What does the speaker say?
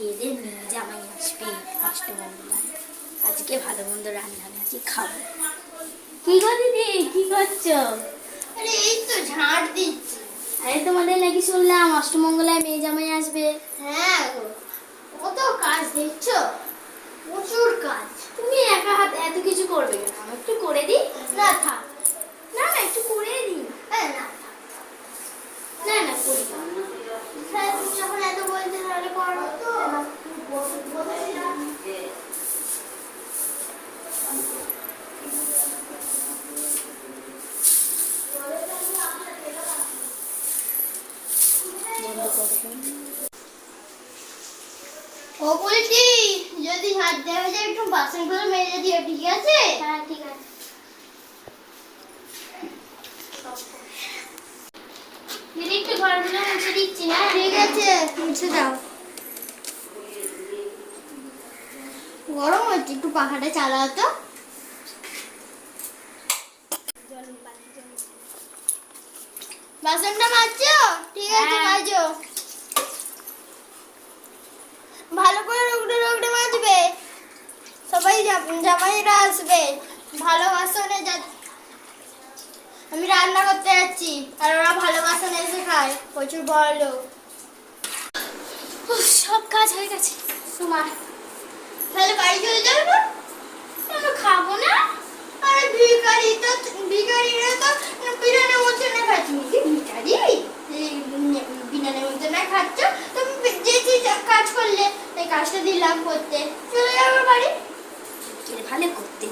এদের মেয়ে জামাই আসবে অষ্টমঙ্গলায় আজকে ভালো মন্দ রান্না আমি আজকে খাব। কি গো দিদি? কি করছ আরে এই তো ঝাড় দিচ্ছি। আরে তোমাদের নাকি শুনলাম অষ্টমঙ্গলায় মেয়ে জামাই আসবে। হ্যাঁ গো। কত কাজ দেখছ? প্রচুর কাজ। তুমি একা হাত এত কিছু করবে কেন আমি একটু করে দিই না থাক না না একটু করে দিই আরে না থাক। না না করি না। হ্যাঁ, তুমি যখন এত বলছো তাহলে করো তো বন্ধ ও বলছি যদি হাত দেওয়া যায় একটু বাসনগুলো মেরে দিও ঠিক আছে? হ্যাঁ ঠিক আছে। দিদি একটু ঘরগুলো মুছে দিচ্ছি হ্যাঁ? ঠিক আছে মুছে দাও। গরম হচ্ছে একটু পাখাটা চালাও তো। বাসনটা মাজছো? ঠিক আছে হ্যাঁ। মাজো। ভালো করে রুগড়ে রুগড়ে মাজবে। সবাই জামাইরা আসবে। ভালো বাসনে যা আমি রান্না করতে যাচ্ছি আর ওরা ভালো বাসনে এসে খায় প্রচুর বড় লোক। সব কাজ হয়ে গেছে। সুমা তাহলে বাড়ি চলে যাবে খাব না। আরে ভিখারি তো ভিখারিরা তো বাসা দিলাম করতে। চলে যাব বাড়ি। ভালো করতে।